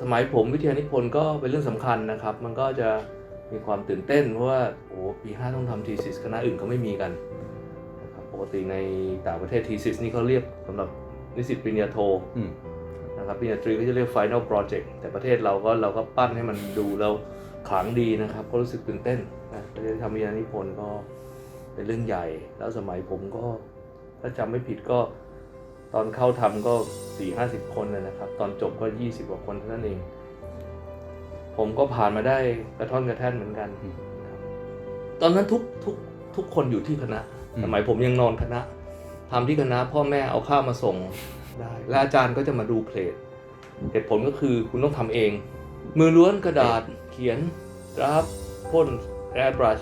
สมัยผมวิทยานิพนธ์ก็เป็นเรื่องสำคัญนะครับ มันก็จะมีความตื่นเต้น เพราะว่าโอ้ปีห้าต้องทำทีสิสคณะอื่นเขาไม่มีกันนะครับปกติในต่างประเทศทีสิสนี่เขาเรียกสำหรับนิสิตปริญญาโทอืมนะครับปริญญาตรีก็จะเรียก Final Project แต่ประเทศเราก็เราก็ปั้นให้มันดูแล้วขลังดีนะครับ ก็รู้สึกตื่นเต้นนะประเทศทำวิทยานิพนธ์ก็เป็นเรื่องใหญ่ แล้วสมัยผมก็ถ้าจำไม่ผิดก็ ตอนเข้าทำก็สี่ห้าสิบคนนะนะครับ ตอนจบก็ยี่สิบกว่าคนเท่านั้นเอง ผมก็ผ่านมาได้กระท่อนกระแท่นเหมือนกันนะครับตอนนั้นทุกทุกทุกคนอยู่ที่คณะอืมสมัยผมยังนอนคณะทำที่คณะ พ่อแม่เอาข้าวมาส่งได้ และอาจารย์ก็จะมาดูเพลทเหตุผลก็คือคุณต้องทำเอง มือล้วนกระดาษเขียนดราฟพ่นแอร์บรัช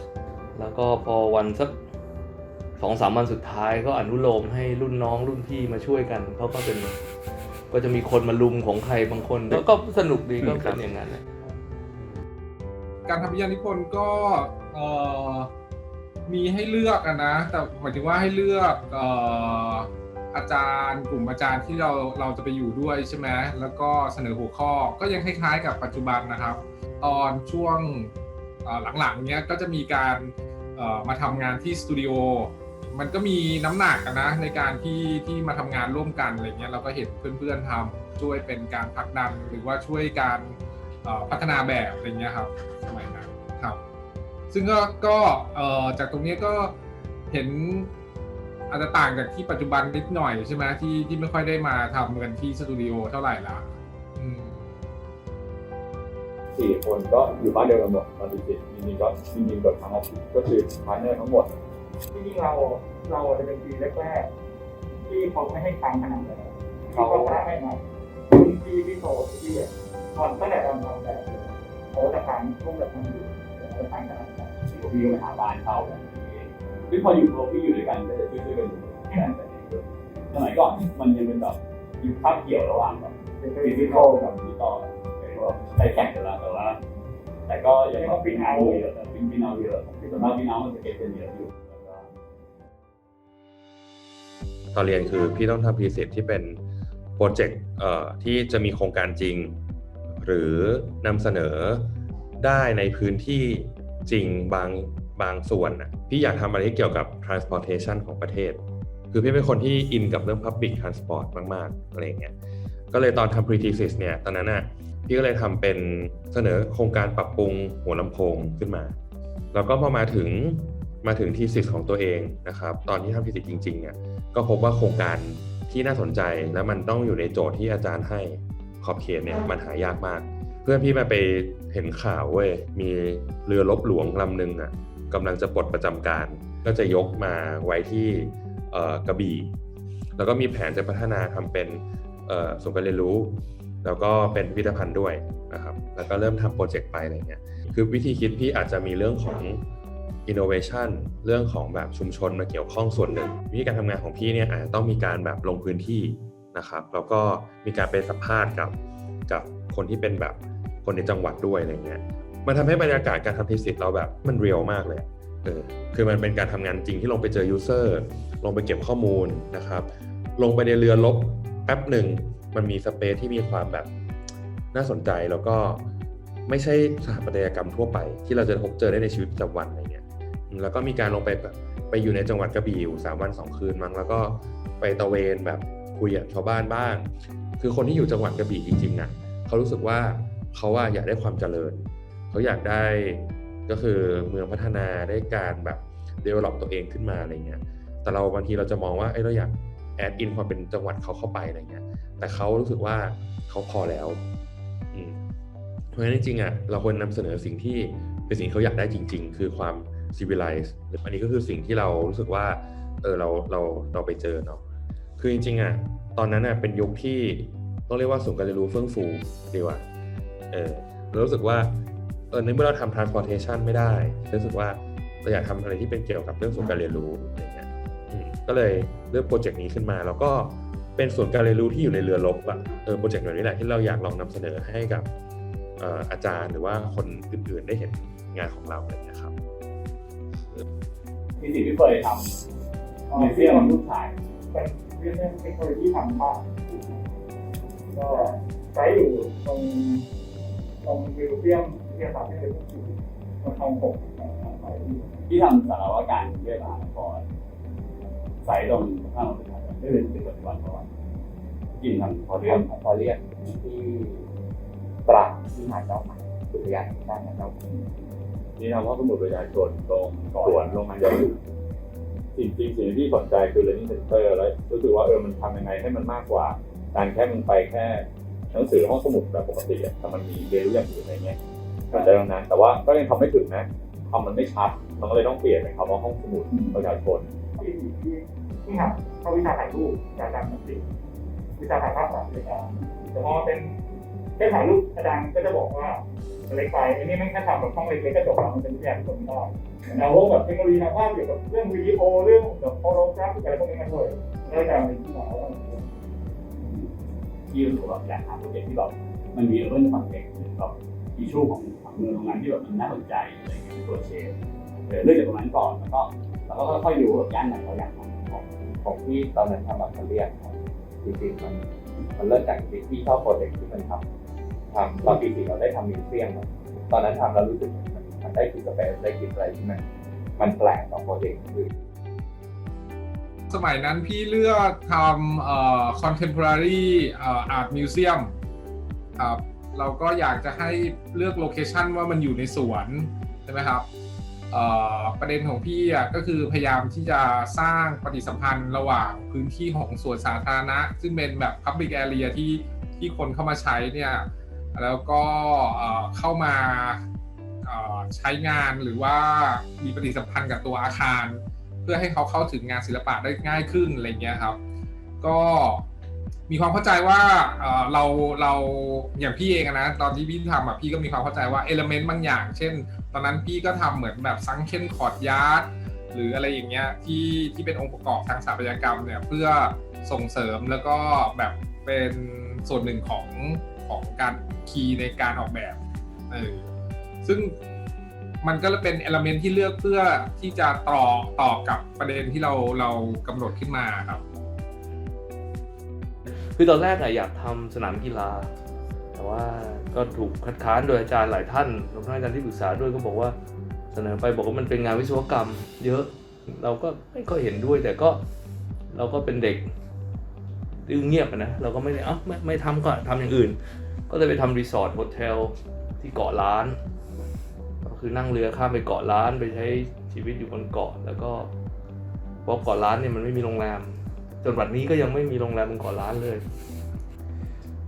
แล้วก็พอวันสัก สองสามวันสุดท้ายก็อนุโลมให้รุ่นน้องรุ่นพี่มาช่วยกันเขาก็เป็นก็จะมีคนมาลุมของใครบางคนแล้วก็สนุกดีก็เป็นอย่างนั้นนะการทำวิทยานิพนธ์ก็เอ่อมีให้เลือกอะนะ แต่หมายถึงว่าให้เลือกเอ่ออาจารย์กลุ่มอาจารย์ที่เราเราจะไปอยู่ด้วยใช่ไหมแล้วก็เสนอหัวข้อก็ยังคล้ายๆกับปัจจุบันนะครับ ตอนช่วงเอ่อหลังๆเนี้ยก็จะมีการเอ่อมาทำงานที่สตูดิโอ มันก็มีน้ำหนักอะนะในการที่ที่มาทำงานร่วมกันอะไรเงี้ยเราก็เห็นเพื่อนๆทำช่วยเป็นการผลักดันหรือว่าช่วยการเอ่อพัฒนาแบบอะไรเงี้ยครับสมัยนั้นครับ ซึ่งก็ก็เอ่อจากตรงนี้ก็เห็นอาจจะต่างจากที่ปัจจุบันนิดหน่อยใช่ไหมที่ที่ไม่ค่อยได้มาทำกันที่สตูดิโอเท่าไหร่ละอืม สี่คนก็อยู่บ้านเดียวกันหมดตอนติดๆจริงๆก็จริงๆกับทางออฟฟิศก็คือพาร์ทเนอร์ทั้งหมด จริงเราเราจะเป็นปีแรกๆที่เขาไม่ให้ตังค์ขนาดนั้นเขาก็พาให้มาคุณพี่พี่โตที่อะตอนตั้งแต่ตอนทำแบบเขาจะทำช่วงแบบนั้นอยู่เขาจะทำขนาดนั้นที่ผมพี่ก็ไปหาบ้านเช่ากันพี่พออยู่ตัวพี่อยู่ด้วยกันก็จะช่วยๆกันอยู่แค่นั้นแต่สมัยก่อนมันยังเป็นแบบอยู่ภาพเกี่ยวระหว่างแบบเป็นดิจิทัลกับดิจิตอลใช้แข่งกันแล้วแต่ว่าแต่ก็ยังต้องปินเอาเยอะปินปินเอาเยอะที่ส่วนมากปินเอามันจะเก็บเป็นเยอะอยู่ ตอนเรียนคือพี่ต้องทำพรีเซตที่เป็นโปรเจกต์ที่จะมีโครงการจริง หรือนำเสนอได้ในพื้นที่จริงบางบางส่วนน่ะพี่อยากทำอะไรที่เกี่ยวกับ transportation ของประเทศ คือพี่เป็นคนที่อินกับเรื่อง public transport มากๆอะไรเงี้ยก็เลยตอนทำ pre thesis เนี่ยตอนนั้นน่ะพี่ก็เลยทำเป็นเสนอโครงการปรับปรุงหัวลำโพงขึ้นมา แล้วก็พอมาถึง มาถึงทีสิสของตัวเองนะครับ ตอนที่ทำทีสิสจริงๆเนี่ยก็พบว่าโครงการที่น่าสนใจและมันต้องอยู่ในโจทย์ที่อาจารย์ให้ขอบเขตเนี่ยมันหายากมาก เพื่อนพี่มาไปเห็นข่าวเว้ยมีเรือรบหลวงลำหนึ่งอะกำลังจะปลดประจำการ ก็จะยกมาไว้ที่กระบี่ แล้วก็มีแผนจะพัฒนาทำเป็นศูนย์การเรียนรู้ แล้วก็เป็นพิพิธภัณฑ์ด้วยนะครับแล้วก็เริ่มทำโปรเจกต์ไปอะไรเงี้ยคือวิธีคิดพี่อาจจะมีเรื่องของ innovation เรื่องของแบบชุมชนมาเกี่ยวข้องส่วนหนึ่ง วิธีการทำงานของพี่เนี่ยอาจจะต้องมีการแบบลงพื้นที่นะครับ แล้วก็มีการไปสัมภาษณ์กับกับคนที่เป็นแบบคนในจังหวัดด้วยอะไรเงี้ยมันทำให้บรรยากาศการทำทีสิทธ์เราแบบมันเรียลมากเลยเออคือมันเป็นการทำงานจริงที่ลงไปเจอ user ลงไปเก็บข้อมูลนะครับ ลงไปในเรือลบแป๊บหนึ่งมันมีสเปซที่มีความแบบน่าสนใจแล้วก็ไม่ใช่สถาปัตยกรรมทั่วไป ที่เราจะพบเจอได้ในชีวิตประจำวันอะไร แล้วก็มีการลงไปแบบไปอยู่ในจังหวัดกระบี่อยู่สามวันสองคืนมั้งแล้วก็ไปตะเวนแบบคุยกับชาวบ้านบ้าง คือคนที่อยู่จังหวัดกระบี่จริงๆอะเขารู้สึกว่าเขาว่าอยากได้ความเจริญ เขาอยากได้ก็คือเมืองพัฒนาได้การแบบ develop ตัวเองขึ้นมาอะไรเงี้ย แต่เราบางทีเราจะมองว่าเอ้เราอยากแอดอินความเป็นจังหวัดเขาเข้าไปอะไรเงี้ย แต่เขารู้สึกว่าเขาพอแล้วเพราะฉะนั้นจริงๆอะเราควรนำเสนอสิ่งที่เป็นสิ่งเขาอยากได้จริง ๆ คือความ civilize หรืออันนี้ก็คือสิ่งที่เรารู้สึกว่าเออเราเราเราไปเจอเนาะคือจริงๆอะตอนนั้นอะเป็นยุคที่ต้องเรียกว่าศูนการเรียนรู้เฟื่องฟูดีกว่าเออเรารู้สึกว่าเออในเมื่อเราทำ transportation ไม่ได้รู้สึกว่าเราอยากทำอะไรที่เป็นเกี่ยวกับเรื่องศูนการเรียนรู้อะไรเงี้ยก็เลยเลือกโปรเจกต์นี้ขึ้นมาแล้วก็เป็นศูนการเรียนรู้ที่อยู่ในเรือรบอะเออโปรเจกต์แบบนี้แหละที่เราอยากลองนำเสนอให้กับอออาจารย์หรือว่าคนอื่นๆได้เห็นงานของเราอะไรเงี้ยครับ ที่สิ่งที่เคยทำมิวเซียมรูปถ่ายเป็นเรื่องเทคโนโลยีทำบ้านก็ไซต์อยู่ตรงตรงมิวเซียมวิทยาศาสตร์ที่เป็นอยู่ตรงคลองหกนะครับไปที่ที่ทำสารวัตรการเวลาก่อนใส่ตรงข้างหลังได้เป็นสิบปัจจุบันก่อนกินทำพอเรื่องพอเรียกที่ตรังที่หาดเจ้าหมายอุทยานแห่งชาติหาดเจ้าหม นี่ทำห้องสมุดประชาชนตรงสวนโรงงานยาสูบสิ่งจริงสิ่งที่สนใจคือ learning center แล้วรู้สึกว่าเออมันทำยังไงให้มันมากกว่า การแค่มึงไปแค่หนังสือห้องสมุดแบบปกติอะแต่มันมีเรียนรู้อย่างอื่นอะไรเงี้ยสนใจตรงนั้น แต่ว่าก็ยังทำไม่ถึงนะทำมันไม่ชัดมันก็เลยต้องเปลี่ยนเป็นคำว่าห้องสมุดประชาชนที่ที่ที่หัดเขาวิชาถ่ายรูปอาจารย์มันติวิชาถ่ายภาพสามเลยครับแต่พอเป็นแค่ถ่ายรูปอาจารย์ก็จะบอกว่า เล็กไปอันนี้ไม่แค่ทำแบบห้องเล็กๆก็จบแล้วมันเป็นวิทยาคนไม่ได้แต่พวกแบบเทคโนโลยีทางภาพเกี่ยวกับเรื่องวิดีโอเรื่องแบบโฟโตกราฟอะไรพวกนี้มันด้วยได้การเป็นที่มาแล้วที่รู้สึกแบบอยากหาโปรเจกต์ที่แบบมันมีเรื่องคอนเทกต์หรือแบบอิชชูของของเมืองตรงนั้นที่แบบมันน่าสนใจอะไรอย่างเงี้ยตัวเชฟเดี๋ยวเรื่องจากตรงนั้นก่อนแล้วก็แล้วก็ค่อยๆดูว่าย่านไหนเราอยากทำของของที่ตอนนั้นทำแบบเรียกครับจริงๆมันมันเริ่มจากที่ชอบโปรเจกต์ที่มันทำ ทำตอนปีสี่เราได้ทำมิวเซียมตอนนั้นทำแล้วรู้สึกมันมันได้คิดสเปซได้คิดอะไรที่มันมันแปลกกว่าโปรเจกต์อื่นสมัยนั้นพี่เลือกทำเอ่อ contemporary เอ่อ art museum ครับเราก็อยากจะให้เลือกโลเคชันว่ามันอยู่ในสวนใช่ไหมครับประเด็นของพี่อะก็คือพยายามที่จะสร้างปฏิสัมพันธ์ระหว่างพื้นที่ของสวนสาธารณะ ซึ่งเป็นแบบ public area ที่ที่คนเข้ามาใช้เนี่ย แล้วก็เข้ามาใช้งานหรือว่ามีปฏิสัมพันธ์กับตัวอาคาร เพื่อให้เขาเข้าถึงงานศิลปะได้ง่ายขึ้นอะไรเงี้ยครับ ก็มีความเข้าใจว่าเราเราอย่างพี่เองนะตอนที่พี่ทำอะพี่ก็มีความเข้าใจว่าเอลเมนต์บางอย่าง เช่น ตอนนั้นพี่ก็ทำเหมือนแบบซังเคนคอร์ดยาร์ดหรืออะไรอย่างเงี้ยที่ที่เป็นองค์ประกอบทางสถาปัตยกรรมเนี่ยเพื่อส่งเสริมแล้วก็แบบเป็นส่วนหนึ่งของ ของการคีย์ในการออกแบบเออซึ่งมันก็เป็นเอลเมนที่เลือกเพื่อที่จะต่อต่อกับประเด็นที่เราเรากำหนดขึ้นมาครับ คือตอนแรกอะอยากทำสนามกีฬา แต่ว่าก็ถูกคัดค้านโดยอาจารย์หลายท่านรวมทั้งอาจารย์ที่ปรึกษาด้วยก็บอกว่าเสนอไปบอกว่ามันเป็นงานวิศวกรรม เยอะเราก็ไม่ค่อยเห็นด้วยแต่ก็เราก็เป็นเด็ก ดื้อเงียบอะนะเราก็ไม่ได้เอ้าไม่ไม่ทำก็ทำอย่างอื่น ก็เลยไปทำรีสอร์ทโฮเทลที่เกาะล้าน ก็คือนั่งเรือข้ามไปเกาะล้านไปใช้ชีวิตอยู่บนเกาะแล้วก็เพราะเกาะล้านเนี่ยมันไม่มีโรงแรมจนวันนี้ก็ยังไม่มีโรงแรมบนเกาะล้านเลย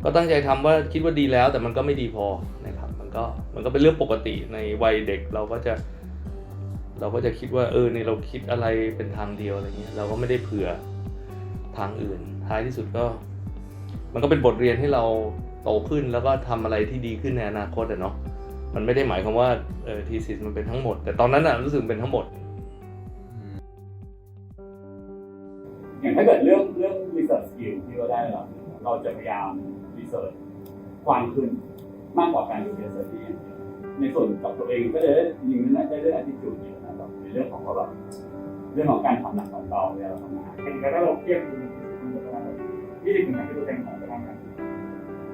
ก็ตั้งใจทำว่าคิดว่าดีแล้ว แต่มันก็ไม่ดีพอนะครับมันก็มันก็เป็นเรื่องปกติในวัยเด็กเราก็จะ เราก็จะคิดว่าเออในเราคิดอะไรเป็นทางเดียวอะไรเงี้ยเราก็ไม่ได้เผื่อทางอื่น ท้ายที่สุดก็ มันก็เป็นบทเรียนให้เราโตขึ้นแล้วก็ทำอะไรที่ดีขึ้นในอนาคตอะเนาะมันไม่ได้หมายความว่าเออทีสิมันเป็นทั้งหมด แต่ตอนนั้นอะรู้สึกเป็นทั้งหมดอย่างถ้าเกิดเรื่องเรื่อง research skill ที่เราได้เราเราจะพยายาม research กว้างขึ้นมากกว่าการ research ที่อย่างเดียวในส่วนกับตัวเองก็จะได้ยิงนั้นได้เรื่อง attitude เยอะนะแบบในเรื่องของว่าแบบเรื่องของการทำหนักของเราเวลาเราทำงานเป็นแล้วถ้าเราเทียบดู ยี่สิบถึงสามสิบเปอร์เซ็นของพลังงาน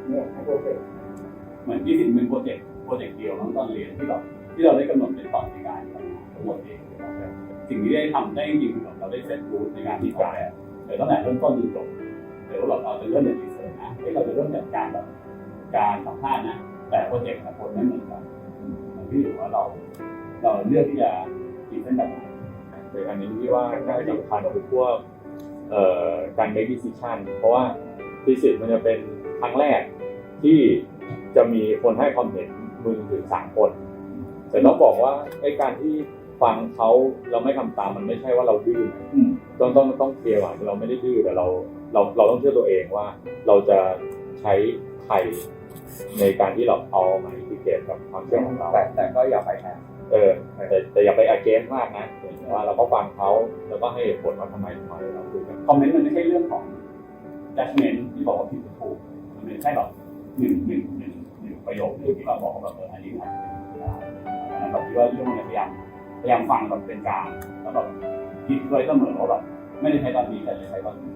เนี่ยให้โปรเซสเหมือนที่สิ่งเป็นโปรเจกต์โปรเจกต์เดียวทั้งตอนเรียนที่แบบที่เราได้กำหนดเป็นตอนในการทั้งหมดเองสิ่งที่ได้ทำได้จริงๆคือแบบเราได้เซตรูทในการที่ออกแบบเดี๋ยวตั้งแต่เริ่มต้นจนจบเดี๋ยวเราเราจะเริ่มจากรีเสิร์ชนะเฮ้เราจะเริ่มจากการแบบการสัมภาษณ์นะแต่โปรเจกต์แต่คนไม่เหมือนกันมันที่อยู่ว่าเรา เราเลือกที่จะขีดเส้นแบบไหนในอันนี้ที่ว่าน่าสำคัญคือพวก การ make decision เพราะว่าทีสิมันจะเป็นครั้งแรกที่จะมีคนให้ความเห็นมึงถึงสามคน แต่ต้องบอกว่าไอ้การที่ฟังเขาเราไม่ทำตามมันไม่ใช่ว่าเราดื้อนะอืมต้องต้องต้องเคลียร์ว่าเราไม่ได้ดื้อแต่เราเราเราต้องเชื่อตัวเองว่า เราจะใช้ใครในการที่เราเอามาอินทิเกตกับความเชื่อของเราแต่แต่ก็อย่าไปแอบเออแต่แต่อย่าไปอา เกนมากนะแต่ว่าเราก็ฟังเขาแล้วก็ให้เหตุผลว่าทำไมทำไมเราคุยกันคอมเมนต์มันไม่ใช่เรื่องของ judgment ที่บอกว่าผิดหรือถูกมันเป็นแค่แบบหนึ่งหนึ่งหนึ่งหนึ่งประโยคที่เราบอกแบบเอออันนี้อาจจะเป็นได้ดังนั้นเราคิดว่าเรื่องนี้พยายามพยายามฟังแบบเป็นกลางแล้วแบบคิดด้วยเสมอว่าแบบไม่ได้ใช้ตอนนี้แต่ใช้ตอนนี้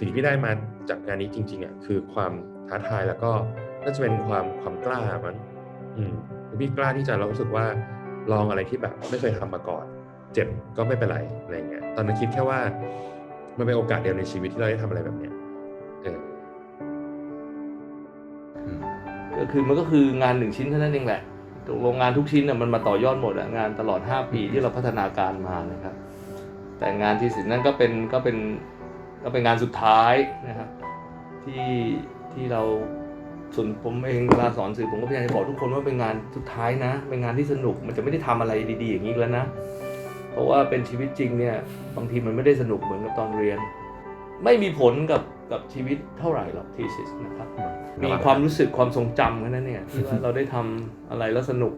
สิ่งที่ได้มาจากงานนี้จริงๆอะคือความท้าทายแล้วก็น่าจะเป็นความความกล้ามันอืมพี่กล้าที่จะรู้สึกว่าลองอะไรที่แบบไม่เคยทำมาก่อน เจ็บก็ไม่เป็นไรอะไรเงี้ยตอนนั้นคิดแค่ว่ามันเป็นโอกาสเดียวในชีวิตที่เราได้ทำอะไรแบบเนี้ยเออก็คือมันก็คืองานหนึ่งชิ้นเท่านั้นเองแหละตกลงงานทุกชิ้นน่ะมันมาต่อยอดหมดงานตลอด 5 ปีที่เราพัฒนาการมานะครับ แต่งานที่สินนั่นก็เป็นก็เป็น ก็เป็นงานสุดท้ายนะครับที่ที่เราส่วนผมเองเวลาสอนสื่อผมก็พยายามจะบอกทุกคนว่าเป็นงานสุดท้ายนะ เป็นงานที่สนุกมันจะไม่ได้ทำอะไรดี ๆ อย่างนี้อีกแล้วนะ เพราะว่าเป็นชีวิตจริงเนี่ยบางทีมันไม่ได้สนุกเหมือนกับตอนเรียน ไม่มีผลกับกับชีวิตเท่าไหร่หรอกทีสิสนะครับมีความรู้สึกความทรงจำแค่นั้นเนี่ยที่ว่าเราได้ทำอะไรแล้วสนุก